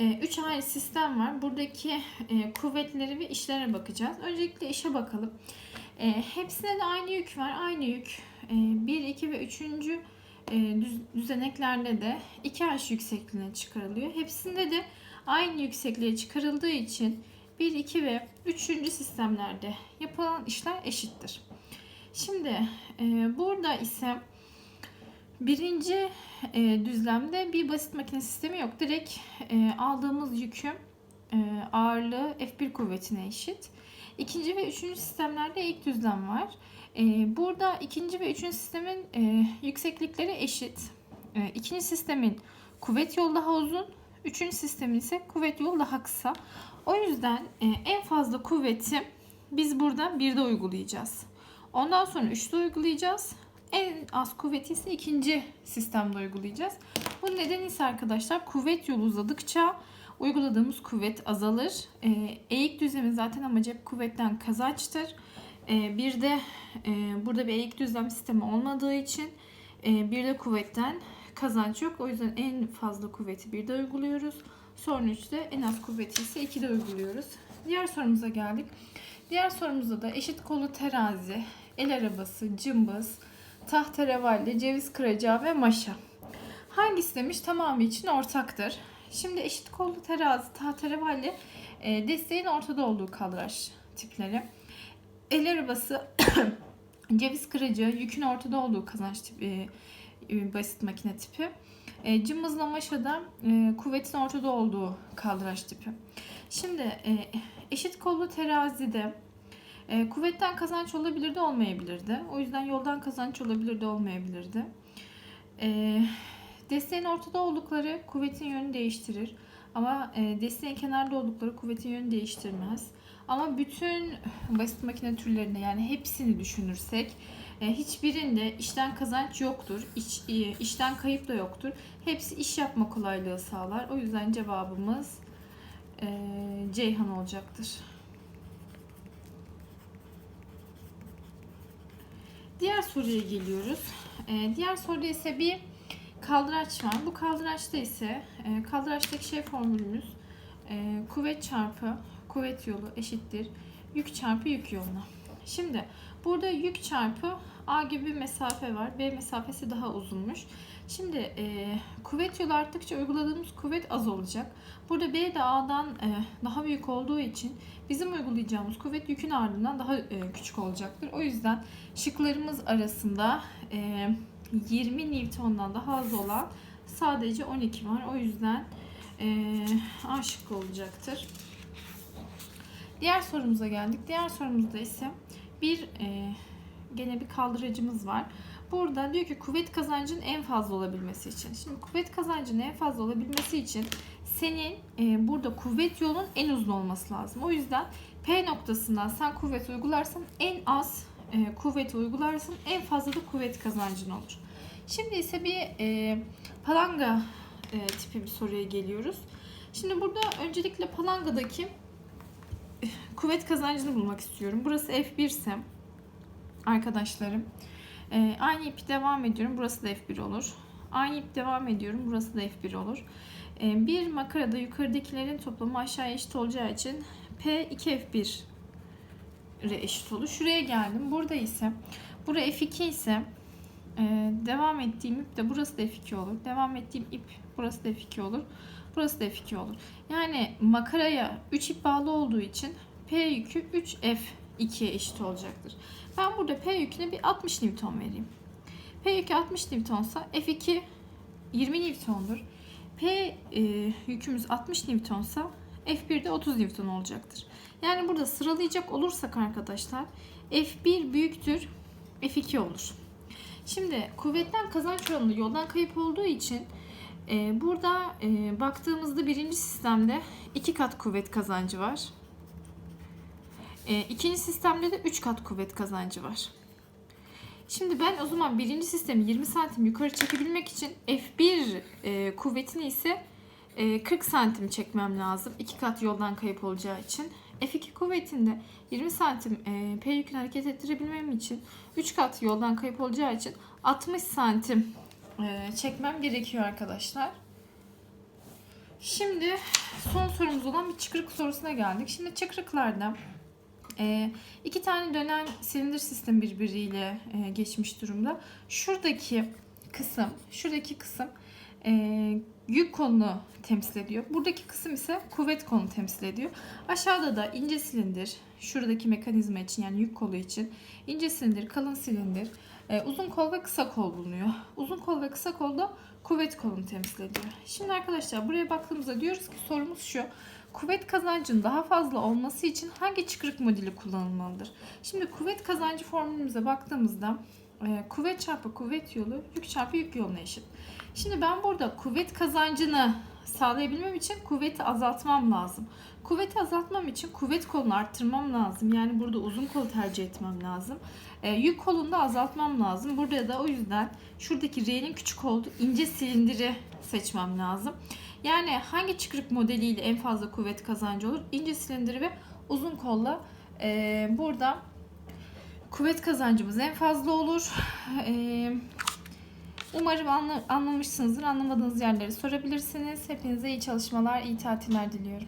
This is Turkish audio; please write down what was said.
3 ayrı sistem var. Buradaki e, kuvvetleri ve işlere bakacağız. Öncelikle işe bakalım. E, hepsine de aynı yük var. Aynı yük. E, 1, 2 ve 3. E, düz, düzeneklerde de 2H yüksekliğine çıkarılıyor. Hepsinde de aynı yüksekliğe çıkarıldığı için 1, 2 ve 3. sistemlerde yapılan işler eşittir. Şimdi e, burada ise birinci e, düzlemde bir basit makine sistemi yok. Direkt e, aldığımız yükün e, ağırlığı F1 kuvvetine eşit. İkinci ve üçüncü sistemlerde ilk düzlem var. E, burada ikinci ve üçüncü sistemin e, yükseklikleri eşit. E, ikinci sistemin kuvvet yolu daha uzun. Üçüncü sistemin ise kuvvet yolu daha kısa. O yüzden e, en fazla kuvveti biz burada birde uygulayacağız. Ondan sonra üçte uygulayacağız. En az kuvveti ise ikinci sistemde uygulayacağız. Bu neden ise arkadaşlar kuvvet yolu uzadıkça uyguladığımız kuvvet azalır. E, eğik düzlemin zaten amacı hep kuvvetten kazançtır. E, bir de e, burada bir eğik düzlem sistemi olmadığı için e, bir de kuvvetten kazanç yok. O yüzden en fazla kuvveti birde uyguluyoruz. Sonra üçte en az kuvveti ise ikide uyguluyoruz. Diğer sorumuza geldik. Diğer sorumuzda da eşit kolu terazi, el arabası, cımbız, tahterevalli, ceviz kıracağı ve maşa. Hangisi demiş tamamı için ortaktır. Şimdi eşit kollu terazi, tahterevalli e, desteğin ortada olduğu kaldıraç tipleri. El arabası, ceviz kırıcı, yükün ortada olduğu kazanç tipi, e, basit makine tipi. E, cımbızla maşa da e, kuvvetin ortada olduğu kaldıraç tipi. Şimdi e, eşit kollu terazide e, kuvvetten kazanç olabilir de olmayabilirdi. O yüzden yoldan kazanç olabilir de olmayabilirdi. E, desteğin ortada oldukları kuvvetin yönünü değiştirir. Ama e, desteğin kenarda oldukları kuvvetin yönünü değiştirmez. Ama bütün basit makine türlerinde yani hepsini düşünürsek e, hiçbirinde işten kazanç yoktur. İş, e, işten kayıp da yoktur. Hepsi iş yapma kolaylığı sağlar. O yüzden cevabımız e, Ceyhan olacaktır. Diğer soruya geliyoruz. Ee, diğer soruda ise bir kaldıraç var. Bu kaldıraçta ise e, kaldıraçtaki şey formülümüz e, kuvvet çarpı kuvvet yolu eşittir yük çarpı yük yoluna. Şimdi burada yük çarpı A gibi bir mesafe var. B mesafesi daha uzunmuş. Şimdi e, kuvvet yolu arttıkça uyguladığımız kuvvet az olacak. Burada B de A'dan e, daha büyük olduğu için bizim uygulayacağımız kuvvet yükün ardından daha e, küçük olacaktır. O yüzden şıklarımız arasında e, 20 Newton'dan daha az olan sadece 12 var. O yüzden e, A şıkkı olacaktır. Diğer sorumuza geldik. Diğer sorumuzda ise bir e, gene bir kaldıracımız var. Burada diyor ki kuvvet kazancının en fazla olabilmesi için. Şimdi kuvvet kazancının en fazla olabilmesi için senin e, burada kuvvet yolun en uzun olması lazım. O yüzden P noktasından sen kuvvet uygularsan en az e, kuvveti uygularsın en fazla da kuvvet kazancın olur. Şimdi ise bir e, palanga e, tipi bir soruya geliyoruz. Şimdi burada öncelikle palangadaki kuvvet kazancını bulmak istiyorum. Burası F1 ise arkadaşlarım e, aynı ipi devam ediyorum. Burası da F1 olur. Aynı ip devam ediyorum. Burası da F1 olur. E, bir makarada yukarıdakilerin toplamı aşağıya eşit olacağı için P 2F1 ile eşit olur. Şuraya geldim. Burada ise bura F2 ise e, devam ettiğim ip de burası da F2 olur. Devam ettiğim ip burası da F2 olur. Burası da F2 olur. Yani makaraya 3 ip bağlı olduğu için P yükü 3F2'ye eşit olacaktır. Ben burada P yüküne bir 60 Newton vereyim. P yükü 60 Newtonsa F2 20 Newton'dur. P e, yükümüz 60 Newtonsa F1 de 30 Newton olacaktır. Yani burada sıralayacak olursak arkadaşlar F1 büyüktür F2 olur. Şimdi kuvvetten kazanç oranı yoldan kayıp olduğu için e, burada e, baktığımızda birinci sistemde iki kat kuvvet kazancı var. E, ikinci sistemde de 3 kat kuvvet kazancı var. Şimdi ben o zaman birinci sistemi 20 santim yukarı çekebilmek için F1 e, kuvvetini ise e, 40 santim çekmem lazım. 2 kat yoldan kayıp olacağı için. F2 kuvvetinde 20 santim e, P yükünü hareket ettirebilmem için 3 kat yoldan kayıp olacağı için 60 santim e, çekmem gerekiyor arkadaşlar. Şimdi son sorumuz olan bir çıkrık sorusuna geldik. Şimdi çıkrıklarda e, iki tane dönen silindir sistemi birbiriyle e, geçmiş durumda. Şuradaki kısım, şuradaki kısım e, yük kolunu temsil ediyor. Buradaki kısım ise kuvvet kolunu temsil ediyor. Aşağıda da ince silindir, şuradaki mekanizma için yani yük kolu için ince silindir, kalın silindir, e, uzun kol ve kısa kol bulunuyor. Uzun kol ve kısa kol da kuvvet kolunu temsil ediyor. Şimdi arkadaşlar buraya baktığımızda diyoruz ki sorumuz şu. Kuvvet kazancının daha fazla olması için hangi çıkrık modeli kullanılmalıdır? Şimdi kuvvet kazancı formülümüze baktığımızda kuvvet çarpı kuvvet yolu yük çarpı yük yoluna eşit. Şimdi ben burada kuvvet kazancını sağlayabilmem için kuvveti azaltmam lazım. Kuvveti azaltmam için kuvvet kolunu arttırmam lazım. Yani burada uzun kol tercih etmem lazım. E, yük kolunu da azaltmam lazım. Burada da o yüzden şuradaki R'nin küçük olduğu ince silindiri seçmem lazım. Yani hangi çıkrık modeliyle en fazla kuvvet kazancı olur? İnce silindiri ve uzun kolla e, burada kuvvet kazancımız en fazla olur. E, umarım anla- anlamışsınızdır. Anlamadığınız yerleri sorabilirsiniz. Hepinize iyi çalışmalar, iyi tatiller diliyorum.